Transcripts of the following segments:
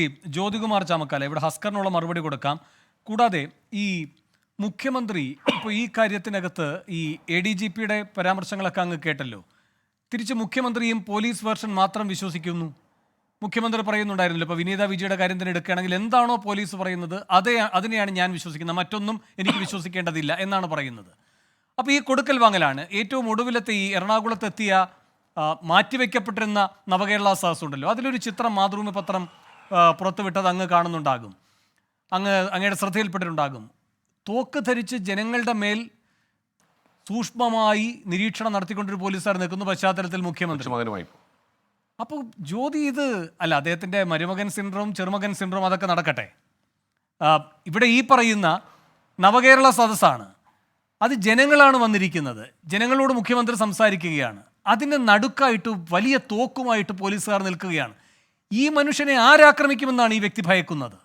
ഈ ജ്യോതികുമാർ ചാമക്കാല ഇവിടെ ഹസ്കറിനുള്ള മറുപടി കൊടുക്കാം. കൂടാതെ ഈ മുഖ്യമന്ത്രി ഇപ്പോൾ ഈ കാര്യത്തിനകത്ത് ഈ എ ഡി ജി പിയുടെ പരാമർശങ്ങളൊക്കെ അങ്ങ് കേട്ടല്ലോ. തിരിച്ച് മുഖ്യമന്ത്രിയും പോലീസ് വേർഷൻ മാത്രം വിശ്വസിക്കുന്നു. മുഖ്യമന്ത്രി പറയുന്നുണ്ടായിരുന്നല്ലോ ഇപ്പോൾ വിനീത വിജയുടെ കാര്യം തന്നെ എടുക്കുകയാണെങ്കിൽ എന്താണോ പോലീസ് പറയുന്നത് അതേ അതിനെയാണ് ഞാൻ വിശ്വസിക്കുന്നത്. മറ്റൊന്നും എനിക്ക് വിശ്വസിക്കേണ്ടതില്ല എന്നാണ് പറയുന്നത്. അപ്പോൾ ഈ കൊടുക്കൽ വാങ്ങലാണ്. ഏറ്റവും ഒടുവിലത്തെ ഈ എറണാകുളത്തെത്തിയ മാറ്റിവെക്കപ്പെട്ടിരുന്ന നവകേരള സഹസ് ഉണ്ടല്ലോ. അതിലൊരു ചിത്രം മാതൃഭൂമി പത്രം പുറത്തുവിട്ടത് അങ്ങ് കാണുന്നുണ്ടാകും. അങ്ങ് അങ്ങയുടെ ശ്രദ്ധയിൽപ്പെട്ടിട്ടുണ്ടാകും. തോക്ക് ധരിച്ച് ജനങ്ങളുടെ മേൽ സൂക്ഷ്മമായി നിരീക്ഷണം നടത്തിക്കൊണ്ടൊരു പോലീസുകാർ നിൽക്കുന്ന പശ്ചാത്തലത്തിൽ മുഖ്യമന്ത്രി. മകനുമായി അപ്പോൾ ജ്യോതി ഇത് അല്ല അദ്ദേഹത്തിന്റെ മരുമകൻ സിൻഡ്രോം ചെറുമകൻ സിൻഡ്രോം അതൊക്കെ നടക്കട്ടെ. ഇവിടെ ഈ പറയുന്ന നവകേരള സദസ്സാണ്. അത് ജനങ്ങളാണ് വന്നിരിക്കുന്നത്. ജനങ്ങളോട് മുഖ്യമന്ത്രി സംസാരിക്കുകയാണ്. അതിന്റെ നടുക്കായിട്ട് വലിയ തോക്കുമായിട്ട് പോലീസുകാർ നിൽക്കുകയാണ്. ഈ മനുഷ്യനെ ആരാക്രമിക്കുമെന്നാണ് ഈ വ്യക്തി ഭയക്കുന്നത്?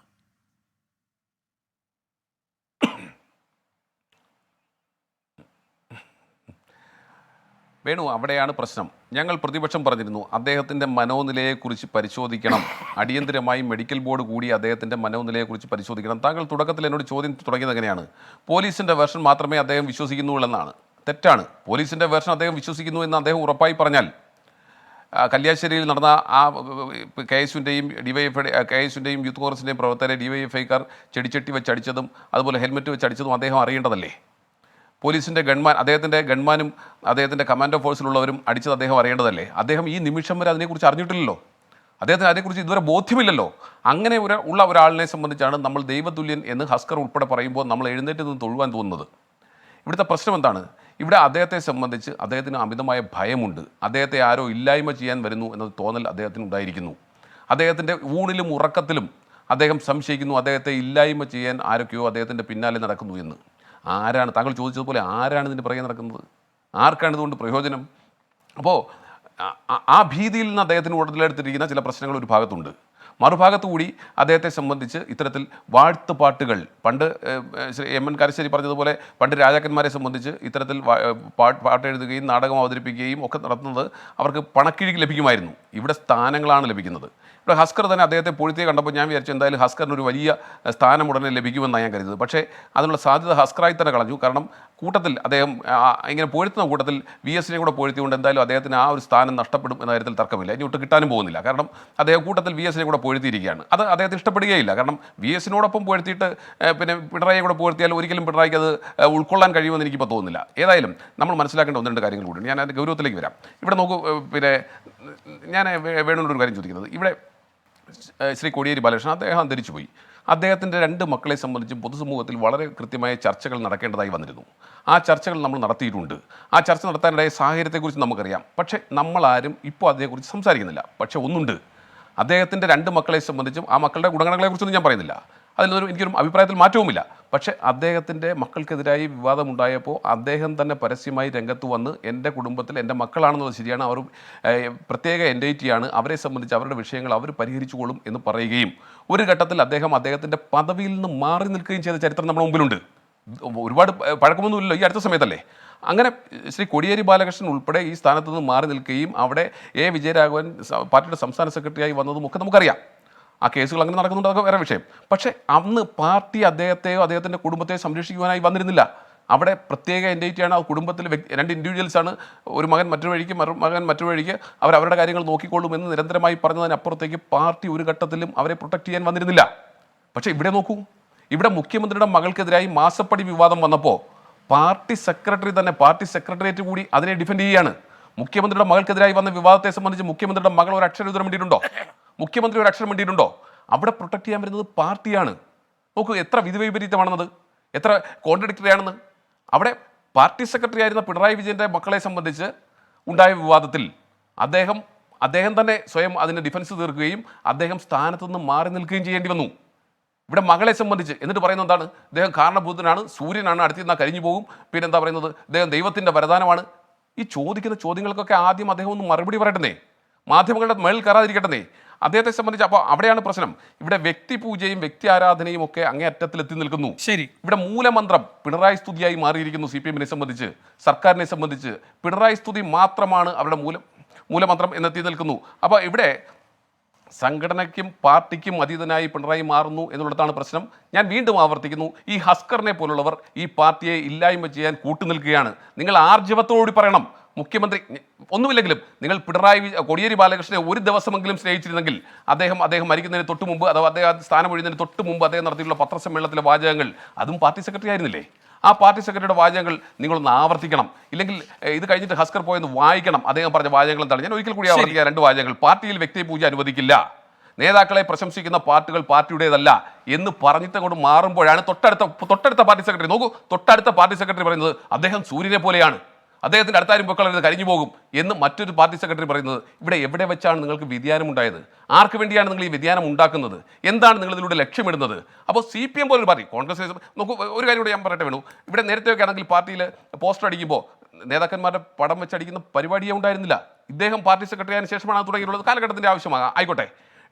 വേണു അവിടെയാണ് പ്രശ്നം. ഞങ്ങൾ പ്രതിപക്ഷം പറഞ്ഞിരുന്നു അദ്ദേഹത്തിന്റെ മനോനിലയെക്കുറിച്ച് പരിശോധിക്കണം. അടിയന്തരമായി മെഡിക്കൽ ബോർഡ് കൂടി അദ്ദേഹത്തിന്റെ മനോനിലയെക്കുറിച്ച് പരിശോധിക്കണം. താങ്കൾ തുടക്കത്തിൽ എന്നോട് ചോദ്യം തുടങ്ങിയത് എങ്ങനെയാണ്? പോലീസിന്റെ വേർഷൻ മാത്രമേ അദ്ദേഹം വിശ്വസിക്കുന്നുള്ളൂ എന്നാണ് തെറ്റാണ്. പോലീസിന്റെ വേർഷൻ അദ്ദേഹം വിശ്വസിക്കുന്നു എന്ന് അദ്ദേഹം ഉറപ്പായി പറഞ്ഞാൽ കല്യാശ്ശേരിയിൽ നടന്ന ആ കെ എസുവിന്റെയും ഡിവൈഎഫ് കെ എസുവിന്റെയും യൂത്ത് കോൺഗ്രസിന്റെയും പ്രവർത്തകരെ ഡിവൈഎഫ്ഐക്കാർ ചെടിച്ചട്ടി വെച്ച് അടിച്ചതും അതുപോലെ ഹെൽമെറ്റ് വെച്ച് അടിച്ചതും അദ്ദേഹം അറിയേണ്ടതല്ലേ? പോലീസിന്റെ ഗൺമാൻ അദ്ദേഹത്തിന്റെ ഗൺമാനും അദ്ദേഹത്തിന്റെ കമാൻഡോ ഫോഴ്സിലുള്ളവരും അടിച്ചത് അദ്ദേഹം അറിയേണ്ടതല്ലേ? അദ്ദേഹം ഈ നിമിഷം വരെ അതിനെക്കുറിച്ച് അറിഞ്ഞിട്ടില്ലല്ലോ. അദ്ദേഹത്തിന് അതിനെക്കുറിച്ച് ഇതുവരെ ബോധ്യമില്ലല്ലോ. അങ്ങനെ ഒരു ഉള്ള ഒരാളിനെ സംബന്ധിച്ചാണ് നമ്മൾ ദൈവതുല്യൻ എന്ന് ഹസ്കർ ഉൾപ്പെടെ പറയുമ്പോൾ നമ്മൾ എഴുന്നേറ്റ് നിന്ന് തൊഴുവാൻ തോന്നുന്നത്. ഇവിടുത്തെ പ്രശ്നം എന്താണ്? ഇവിടെ അദ്ദേഹത്തെ സംബന്ധിച്ച് അദ്ദേഹത്തിന് അമിതമായ ഭയമുണ്ട്. അദ്ദേഹത്തെ ആരോ ഇല്ലായ്മ ചെയ്യാൻ വരുന്നു എന്നത് തോന്നൽ അദ്ദേഹത്തിന് ഉണ്ടായിരിക്കുന്നു. അദ്ദേഹത്തിന്റെ ഊണിലും ഉറക്കത്തിലും അദ്ദേഹം സംശയിക്കുന്നു അദ്ദേഹത്തെ ഇല്ലായ്മ ചെയ്യാൻ ആരൊക്കെയോ അദ്ദേഹത്തിന്റെ പിന്നാലെ നടക്കുന്നു എന്ന്. ആരാണ്? താങ്കൾ ചോദിച്ചതുപോലെ ആരാണ് ഇതിന്റെ പുറകെ നടക്കുന്നത്? ആർക്കാണ് ഇതുകൊണ്ട് പ്രയോജനം? അപ്പോൾ ആ ഭീതിയിൽ നിന്ന് അദ്ദേഹത്തിന് ഉടലെടുത്തിരിക്കുന്ന ചില പ്രശ്നങ്ങൾ ഒരു ഭാഗത്തുണ്ട്. മറുഭാഗത്തു കൂടി അദ്ദേഹത്തെ സംബന്ധിച്ച് ഇത്തരത്തിൽ വാഴ്ത്തുപാട്ടുകൾ പണ്ട് എം എൻ കരശ്ശേരി പറഞ്ഞതുപോലെ പണ്ട് രാജാക്കന്മാരെ സംബന്ധിച്ച് ഇത്തരത്തിൽ പാട്ട് എഴുതുകയും നാടകം അവതരിപ്പിക്കുകയും ഒക്കെ നടത്തുന്നത് അവർക്ക് പണക്കിഴി ലഭിക്കുമായിരുന്നു. ഇവിടെ സ്ഥാനങ്ങളാണ് ലഭിക്കുന്നത്. ഇവിടെ ഹസ്കർ തന്നെ അദ്ദേഹത്തെ പൊഴുത്തിയെ കണ്ടപ്പോൾ ഞാൻ വിചാരിച്ചു എന്തായാലും ഹസ്കറിന് ഒരു വലിയ സ്ഥാനം ഉടനെ ലഭിക്കുമെന്നാണ് ഞാൻ കരുതുന്നത്. പക്ഷേ അതിനുള്ള സാധ്യത ഹസ്കറായി തന്നെ കളഞ്ഞു. കാരണം കൂട്ടത്തിൽ അദ്ദേഹം ഇങ്ങനെ പൊഴുത്തുന്ന കൂട്ടത്തിൽ വി എസിനെ കൂടെ പൊഴുത്തിയുകൊണ്ട് എന്തായാലും അദ്ദേഹത്തിന് ആ ഒരു സ്ഥാനം നഷ്ടപ്പെടും എന്ന കാര്യത്തിൽ തർക്കമില്ല. ഇനി ഒട്ട് കിട്ടാനും പോകുന്നില്ല. കാരണം അദ്ദേഹം കൂട്ടത്തിൽ വി എസിനെ കൂടെ പൊഴുത്തിയിരിക്കുകയാണ് അത് അദ്ദേഹത്തിന് ഇഷ്ടപ്പെടുകയില്ല. കാരണം വി എസിനോടൊപ്പം പൊഴുത്തിയിട്ട് പിന്നെ പിണറായിയെ കൂടെ പൊഴുത്തിയാൽ ഒരിക്കലും പിണറായിക്ക് അത് ഉൾക്കൊള്ളാൻ കഴിയുമെന്ന് എനിക്കിപ്പോൾ തോന്നുന്നില്ല. ഏതായാലും നമ്മൾ മനസ്സിലാക്കേണ്ട ഒന്ന് രണ്ട് കാര്യങ്ങൾ കൂടി ഞാൻ അതിന്റെ ഗൗരവത്തിലേക്ക് വരാം. ഇവിടെ നോക്കൂ പിന്നെ ഞാൻ വേണുവിനോട് ഒരു കാര്യം ചോദിക്കുന്നത്. ഇവിടെ ശ്രീ കോടിയേരി ബാലകൃഷ്ണൻ അദ്ദേഹം അന്തരിച്ചു പോയി. അദ്ദേഹത്തിന്റെ രണ്ട് മക്കളെ സംബന്ധിച്ച് പൊതുസമൂഹത്തിൽ വളരെ കൃത്യമായ ചർച്ചകൾ നടക്കേണ്ടതായി വന്നിരുന്നു. ആ ചർച്ചകൾ നമ്മൾ നടത്തിയിട്ടുണ്ട്. ആ ചർച്ച നടത്താനിടയ സാഹചര്യത്തെക്കുറിച്ച് നമുക്കറിയാം. പക്ഷേ നമ്മളാരും ഇപ്പോൾ അതേക്കുറിച്ച് സംസാരിക്കുന്നില്ല. പക്ഷേ ഒന്നുണ്ട്. അദ്ദേഹത്തിന്റെ രണ്ട് മക്കളെ സംബന്ധിച്ചും ആ മക്കളുടെ ഗുണഗണങ്ങളെക്കുറിച്ചൊന്നും ഞാൻ പറയുന്നില്ല. അതിലൊരു എനിക്കൊരു അഭിപ്രായത്തിൽ മാറ്റവുമില്ല. പക്ഷേ അദ്ദേഹത്തിന്റെ മക്കൾക്കെതിരായി വിവാദമുണ്ടായപ്പോൾ അദ്ദേഹം തന്നെ പരസ്യമായി രംഗത്ത് വന്ന് എന്റെ കുടുംബത്തിൽ എന്റെ മക്കളാണെന്നുള്ളത് ശരിയാണ്. അവർ പ്രത്യേക എൻഡൈറ്റിയാണ് അവരെ സംബന്ധിച്ച് അവരുടെ വിഷയങ്ങൾ അവർ പരിഹരിച്ചുകൊള്ളും എന്ന് പറയുകയും ഒരു ഘട്ടത്തിൽ അദ്ദേഹം അദ്ദേഹത്തിന്റെ പദവിയിൽ നിന്ന് മാറി നിൽക്കുകയും ചെയ്ത ചരിത്രം നമ്മുടെ മുമ്പിലുണ്ട്. ഒരുപാട് പഴക്കമൊന്നുമില്ലല്ലോ ഈ അടുത്ത സമയത്തല്ലേ? അങ്ങനെ ശ്രീ കോടിയേരി ബാലകൃഷ്ണൻ ഉൾപ്പെടെ ഈ സ്ഥാനത്ത് നിന്ന് മാറി നിൽക്കുകയും അവിടെ എ. വിജയരാഘവൻ പാർട്ടിയുടെ സംസ്ഥാന സെക്രട്ടറിയായി വന്നതും ഒക്കെ നമുക്കറിയാം. ആ കേസുകൾ അങ്ങനെ നടക്കുന്നുണ്ട് അതൊക്കെ വേറെ വിഷയം. പക്ഷേ അന്ന് പാർട്ടി അദ്ദേഹത്തെയോ അദ്ദേഹത്തിന്റെ കുടുംബത്തെയോ സംരക്ഷിക്കുവാനായി വന്നിരുന്നില്ല. അവിടെ പ്രത്യേക എൻഡൈറ്റിയാണ് ആ കുടുംബത്തിൽ രണ്ട് ഇൻഡിവിജ്വൽസ് ആണ്. ഒരു മകൻ മറ്റൊരു വഴിക്ക് മറു മകൻ മറ്റൊരു വഴിക്ക്. അവർ അവരുടെ കാര്യങ്ങൾ നോക്കിക്കൊള്ളും എന്ന് നിരന്തരമായി പറഞ്ഞതിനപ്പുറത്തേക്ക് പാർട്ടി ഒരു ഘട്ടത്തിലും അവരെ പ്രൊട്ടക്ട് ചെയ്യാൻ വന്നിരുന്നില്ല. പക്ഷേ ഇവിടെ നോക്കൂ ഇവിടെ മുഖ്യമന്ത്രിയുടെ മകൾക്കെതിരായി മാസപ്പടി വിവാദം വന്നപ്പോൾ പാർട്ടി സെക്രട്ടറി തന്നെ പാർട്ടി സെക്രട്ടേറിയറ്റ് കൂടി അതിനെ ഡിഫെൻഡ് ചെയ്യുകയാണ്. മുഖ്യമന്ത്രിയുടെ മകൾക്കെതിരായി വന്ന വിവാദത്തെ സംബന്ധിച്ച് മുഖ്യമന്ത്രിയുടെ മകൾ ഒരു അക്ഷരം ഉത്തരം വേണ്ടിയിട്ടുണ്ടോ? മുഖ്യമന്ത്രി ഒരു അക്ഷരം വേണ്ടിയിട്ടുണ്ടോ അവിടെ പ്രൊട്ടക്ട് ചെയ്യാൻ വരുന്നത് പാർട്ടിയാണ്. നോക്കൂ എത്ര വിധിവൈപരീത്യമാണെന്നത് എത്ര കോൺട്രഡിക്ടറി ആണെന്ന്. അവിടെ പാർട്ടി സെക്രട്ടറി ആയിരുന്ന പിണറായി വിജയന്റെ മക്കളെ സംബന്ധിച്ച് ഉണ്ടായ വിവാദത്തിൽ അദ്ദേഹം അദ്ദേഹം തന്നെ സ്വയം അതിന്റെ ഡിഫൻസ് തീർക്കുകയും അദ്ദേഹം സ്ഥാനത്തുനിന്ന് മാറി നിൽക്കുകയും ചെയ്യേണ്ടി വന്നു. ഇവിടെ മകളെ സംബന്ധിച്ച് എന്നിട്ട് പറയുന്നത് എന്താണ്? അദ്ദേഹം കാരണഭൂതനാണ് സൂര്യനാണ് അടുത്ത് നിന്നാൽ കരിഞ്ഞു പോകും. പിന്നെ എന്താ പറയുന്നത്? അദ്ദേഹം ദൈവത്തിന്റെ വരദാനമാണ്. ഈ ചോദിക്കുന്ന ചോദ്യങ്ങൾക്കൊക്കെ ആദ്യം അദ്ദേഹം ഒന്ന് മറുപടി പറയട്ടെ മാധ്യമങ്ങളുടെ മേളിൽ കയറാതിരിക്കട്ടെ അദ്ദേഹത്തെ സംബന്ധിച്ച് അപ്പോൾ അവിടെയാണ് പ്രശ്നം. ഇവിടെ വ്യക്തിപൂജയും വ്യക്തി ആരാധനയും ഒക്കെ അങ്ങേ അറ്റത്തിൽ എത്തി നിൽക്കുന്നു. ശരി. ഇവിടെ മൂലമന്ത്രം പിണറായി സ്തുതിയായി മാറിയിരിക്കുന്നു സി പി എമ്മിനെ സംബന്ധിച്ച് സർക്കാരിനെ സംബന്ധിച്ച്. പിണറായി സ്തുതി മാത്രമാണ് അവരുടെ മൂലം മൂലമന്ത്രം എന്നെത്തി നിൽക്കുന്നു. അപ്പോൾ ഇവിടെ സംഘടനയ്ക്കും പാർട്ടിക്കും അതീതനായി പിണറായി മാറുന്നു എന്നുള്ളതാണ് പ്രശ്നം. ഞാൻ വീണ്ടും ആവർത്തിക്കുന്നു ഈ ഹസ്കറിനെ പോലുള്ളവർ ഈ പാർട്ടിയെ ഇല്ലായ്മ ചെയ്യാൻ കൂട്ടുനിൽക്കുകയാണ്. നിങ്ങൾ ആർജവത്തോടുകൂടി പറയണം. മുഖ്യമന്ത്രി ഒന്നുമില്ലെങ്കിലും നിങ്ങൾ പിണറായി കോടിയേരി ബാലകൃഷ്ണനെ ഒരു ദിവസമെങ്കിലും സ്നേഹിച്ചിരുന്നെങ്കിൽ അദ്ദേഹം അദ്ദേഹം മരിക്കുന്നതിന് തൊട്ട് മുമ്പ് അഥവാ അദ്ദേഹം സ്ഥാനം ഒഴിയുന്നതിന് തൊട്ട് മുമ്പ് അദ്ദേഹം നടത്തിയിട്ടുള്ള പത്രസമ്മേളനത്തിലെ വാചകങ്ങൾ അതും പാർട്ടി സെക്രട്ടറി ആയിരുന്നില്ലേ? ആ പാർട്ടി സെക്രട്ടറിയുടെ വാചകങ്ങൾ നിങ്ങളൊന്ന് ആവർത്തിക്കണം. ഇല്ലെങ്കിൽ ഇത് കഴിഞ്ഞിട്ട് ഹസ്കർ പോയെന്ന് വായിക്കണം. അദ്ദേഹം പറഞ്ഞ വാചകങ്ങൾ എന്താണ്? ഞാൻ ഒരിക്കൽ കൂടി ആവർത്തിക്കുക രണ്ട് വാചകങ്ങൾ. പാർട്ടിയിൽ വ്യക്തി പൂജ അനുവദിക്കില്ല. നേതാക്കളെ പ്രശംസിക്കുന്ന പാർട്ടികൾ പാർട്ടിയുടേതല്ല എന്ന് പറഞ്ഞിട്ട് അങ്ങോട്ട് മാറുമ്പോഴാണ് തൊട്ടടുത്ത തൊട്ടടുത്ത പാർട്ടി സെക്രട്ടറി. നോക്കൂ തൊട്ടടുത്ത പാർട്ടി സെക്രട്ടറി പറയുന്നത് അദ്ദേഹം സൂര്യനെ പോലെയാണ്. അദ്ദേഹത്തിന്റെ അടുത്താരും പൊക്കളരുത് കരിഞ്ഞു പോകും എന്ന് മറ്റൊരു പാർട്ടി സെക്രട്ടറി പറയുന്നത് ഇവിടെ എവിടെ വെച്ചാണ് നിങ്ങൾക്ക് വ്യതിയാനം ഉണ്ടായത്? ആർക്ക് വേണ്ടിയാണ് നിങ്ങൾ ഈ വ്യതിയാനം ഉണ്ടാക്കുന്നത്? എന്താണ് നിങ്ങൾ ഇതിലൂടെ ലക്ഷ്യമിടുന്നത്? അപ്പോൾ സി പി എം പോലൊരു പാർട്ടി കോൺഗ്രസ് നോക്കൂ ഒരു കാര്യം കൂടെ ഞാൻ പറയട്ടെ വേണു. ഇവിടെ നേരത്തെയൊക്കെ ആണെങ്കിൽ പാർട്ടിയിൽ പോസ്റ്റർ അടിക്കുമ്പോൾ നേതാക്കന്മാരുടെ പടം വെച്ചടിക്കുന്ന പരിപാടിയേ ഉണ്ടായിരുന്നില്ല. ഇദ്ദേഹം പാർട്ടി സെക്രട്ടറി ആയതിനു ശേഷമാണ് തുടങ്ങിയിട്ടുള്ളത്. കാലഘട്ടത്തിന്റെ ആവശ്യമാകാം ആയിക്കോട്ടെ.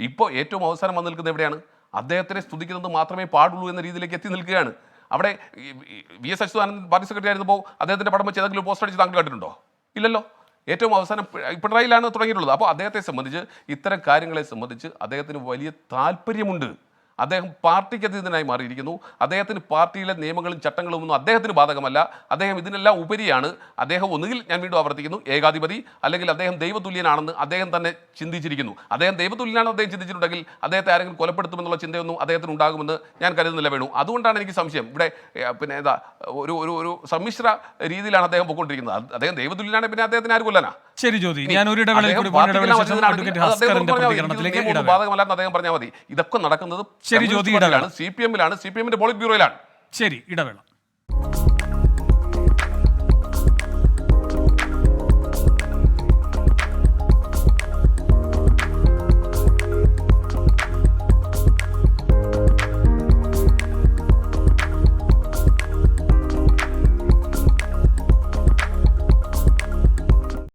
ഇപ്പോൾ ഏറ്റവും അവസാനം വന്നു നിൽക്കുന്നത് എവിടെയാണ്? അദ്ദേഹത്തിനെ സ്തുതിക്കുന്നത് മാത്രമേ പാടുള്ളൂ എന്ന രീതിയിലേക്ക് എത്തി നിൽക്കുകയാണ്. അവിടെ V S Achuthanandan party secretary ആയിരുന്നപ്പോൾ അദ്ദേഹത്തിന്റെ പടം വെച്ച് ഏതെങ്കിലും പോസ്റ്റ് അടിച്ച് താങ്കൾ കണ്ടിട്ടുണ്ടോ? ഇല്ലല്ലോ. ഏറ്റവും അവസാനം പിണറായിലാണ് തുടങ്ങിയിട്ടുള്ളത്. അപ്പോൾ അദ്ദേഹത്തെ സംബന്ധിച്ച് ഇത്തരം കാര്യങ്ങളെ സംബന്ധിച്ച് അദ്ദേഹത്തിന് വലിയ താല്പര്യമുണ്ട്. അദ്ദേഹം പാർട്ടിക്ക് അതീതനായി മാറിയിരിക്കുന്നു. അദ്ദേഹത്തിന് പാർട്ടിയിലെ നിയമങ്ങളും ചട്ടങ്ങളും ഒന്നും അദ്ദേഹത്തിന് ബാധകമല്ല. അദ്ദേഹം ഇതിനെല്ലാം ഉപരിയാണ്. അദ്ദേഹം ഒന്നുകിൽ ഞാൻ വീണ്ടും ആവർത്തിക്കുന്നു ഏകാധിപതി അല്ലെങ്കിൽ അദ്ദേഹം ദൈവതുല്യനാണെന്ന് അദ്ദേഹം തന്നെ ചിന്തിച്ചിരിക്കുന്നു. അദ്ദേഹം ദൈവതുല്യനാണെന്ന് അദ്ദേഹം ചിന്തിച്ചിട്ടുണ്ടെങ്കിൽ അദ്ദേഹത്തെ ആരെങ്കിലും കൊലപ്പെടുത്തുമെന്നുള്ള ചിന്തയൊന്നും അദ്ദേഹത്തിന് ഉണ്ടാകുമെന്ന് ഞാൻ കരുതുന്നില്ല വേണു. അതുകൊണ്ടാണ് എനിക്ക് സംശയം. ഇവിടെ പിന്നെ എന്താ ഒരു ഒരു ഒരു സമ്മിശ്ര രീതിയിലാണ് അദ്ദേഹം പോയിക്കൊണ്ടിരിക്കുന്നത്. അദ്ദേഹം ദൈവതുല്യനാണെങ്കിൽ പിന്നെ അദ്ദേഹത്തിന് ആര് കൊല്ലാനാ? ശരി ജ്യോതി ഞാൻ ഒരു ബാധകമല്ലെന്ന് അദ്ദേഹം പറഞ്ഞാൽ മതി. ഇതൊക്കെ നടക്കുന്നത് ശരി, ജ്യോതി, ഇടവേള. സി പി എമ്മിലാണ് സി പി എമ്മിന്റെ പോളിറ്റ് ബ്യൂറോയിലാണ് ശരി ഇടവേള